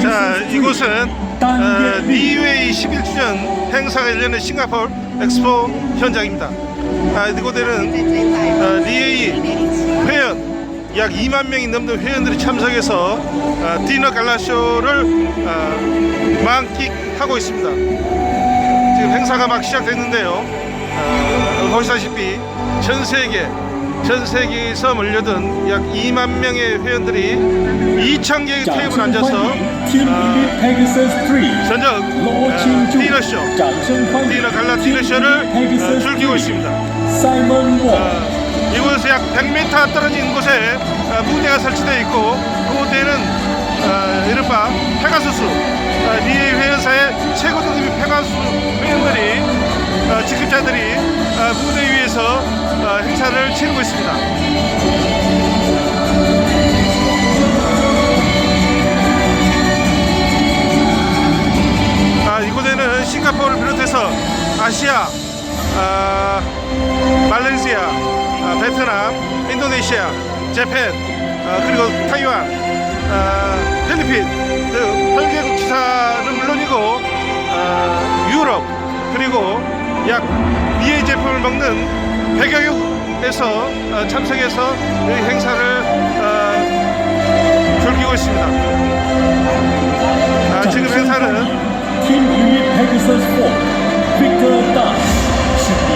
자, 이곳은 어, 리웨이 11주년 행사가 열리는 싱가포르 엑스포 현장입니다. 아, 이곳에는 어, 리웨이 회원 약 2만 명이 넘는 회원들이 참석해서 어, 디너 갈라쇼를 어, 만끽하고 있습니다. 지금 행사가 막 시작됐는데요. 어, 보시다시피 전 세계 전 세계에서 몰려든 약 2만 명의 회원들이 2천 개의 테이블 앉아서 어, 전적 어, 디너쇼, 디너 갈라 디너쇼를 어, 즐기고 있습니다. 어, 이곳에서 약 100m 떨어진 곳에 어, 무대가 설치되어 있고 그 무대는 어, 이른바 페가수스 어, 리에 회원사의 최고 등급의 페가수스 회원들이 어, 직급자들이 어, 무대 위에 서 어, 행사를 치르고 있습니다. 아, 이곳에는 싱가포르를 비롯해서 아시아, 아, 말레이시아, 아, 베트남, 인도네시아, 재팬, 아, 그리고 타이완, 약 미의 제품을 먹는 100여 개국에서 아, 참석해서 이 행사를 아, 즐기고 있습니다. 아, 지금 행사는 Team Unit Pegasus 4 Victor Dan 是你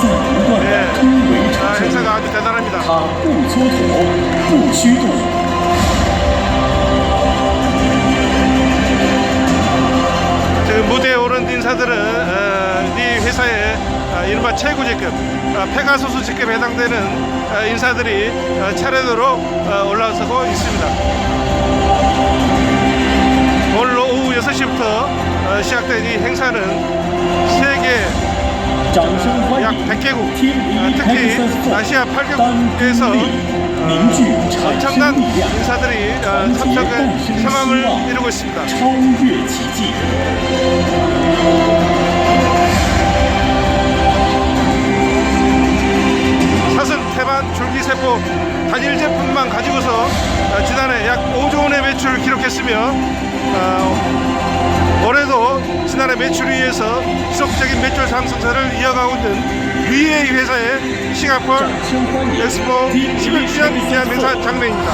自不断的突围 아, 产生， 행사가 아주 대단합니다. 他不蹉跎，不虚度。 회사의 아, 이른바 최고직급 아, 페가소스직급에 해당되는 아, 인사들이 차례대로 올라서고 있습니다. 오늘 오후 6시부터 시작된 이 행사는 세계 약 100개국 특히 아시아 8개국에서 엄청난 인사들이 참석해 성황을 이루고 있습니다. 단일 제품만 가지고서 아, 지난해 약 5조 원의 매출을 기록했으며 아, 올해도 지난해 매출을 위해서 지속적인 매출 상승세를 이어가고 있는 위의 회사의 싱가폴 엑스포 11주년 기념 회사 장례입니다.